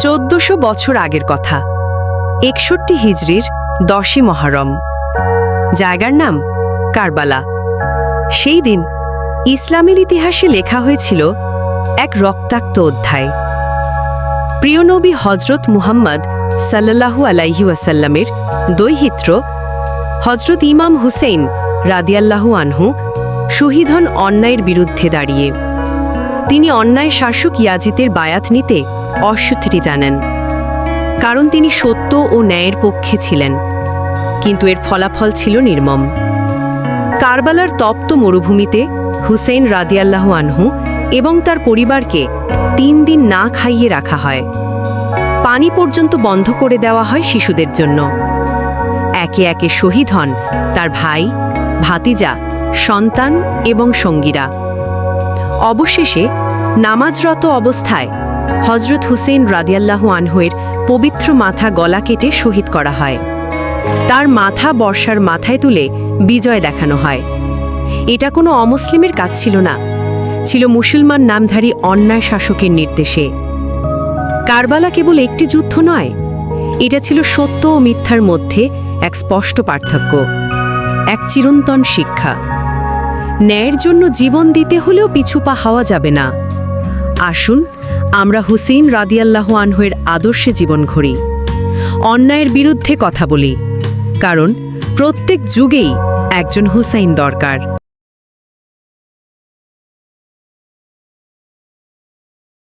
চোদ্দশো বছর আগের কথা। একষট্টি হিজড়ির দশই মহরম। জায়গার নাম কারবালা। সেই দিন ইসলামের ইতিহাসে লেখা হয়েছিল এক রক্তাক্ত অধ্যায়। প্রিয়নবী হজরত মুহাম্মদ সাল্লাল্লাহু আলাইহি ওয়াসাল্লামের দৈহিত্র হজরত ইমাম হুসেইন রাদিয়াল্লাহু আনহু শহীদ হন অন্যায়ের বিরুদ্ধে দাঁড়িয়ে। তিনি অন্যায় শাসক ইয়াজিতের বায়াত নিতে অস্বীকৃতি জানান। কারণ তিনি সত্য ও ন্যায়ের পক্ষে ছিলেন। কিন্তু এর ফলাফল ছিল নির্মম। কারবালার তপ্ত মরুভূমিতে হুসেইন রাদিয়াল্লাহু আনহু এবং তার পরিবারকে তিন দিন না খাইয়ে রাখা হয়। পানি পর্যন্ত বন্ধ করে দেওয়া হয় শিশুদের জন্য। একে একে শহীদ হন তার ভাই, ভাতিজা, সন্তান এবং সঙ্গীরা। অবশেষে নামাজরত অবস্থায় হজরত হুসেন রাদিয়াল্লাহু আনহুয়ের পবিত্র মাথা গলা কেটে শহীদ করা হয়। তার মাথা বর্ষার মাথায় তুলে বিজয় দেখানো হয়। এটা কোনো অমুসলিমের কাজ ছিল না। ছিল মুসলমান নামধারী অন্যায় শাসকের নির্দেশে। কারবালা কেবল একটি যুদ্ধ নয়, এটা ছিল সত্য ও মিথ্যার মধ্যে এক স্পষ্ট পার্থক্য, এক চিরন্তন শিক্ষা। ন্যায়ের জন্য জীবন দিতে হলেও পিছুপা হওয়া যাবে না। আসুন, আমরা হুসেইন রাদিয়াল্লাহ আনহের আদর্শে জীবন ঘড়ি। অন্যায়ের বিরুদ্ধে কথা বলি, কারণ প্রত্যেক যুগেই একজন হুসাইন দরকার।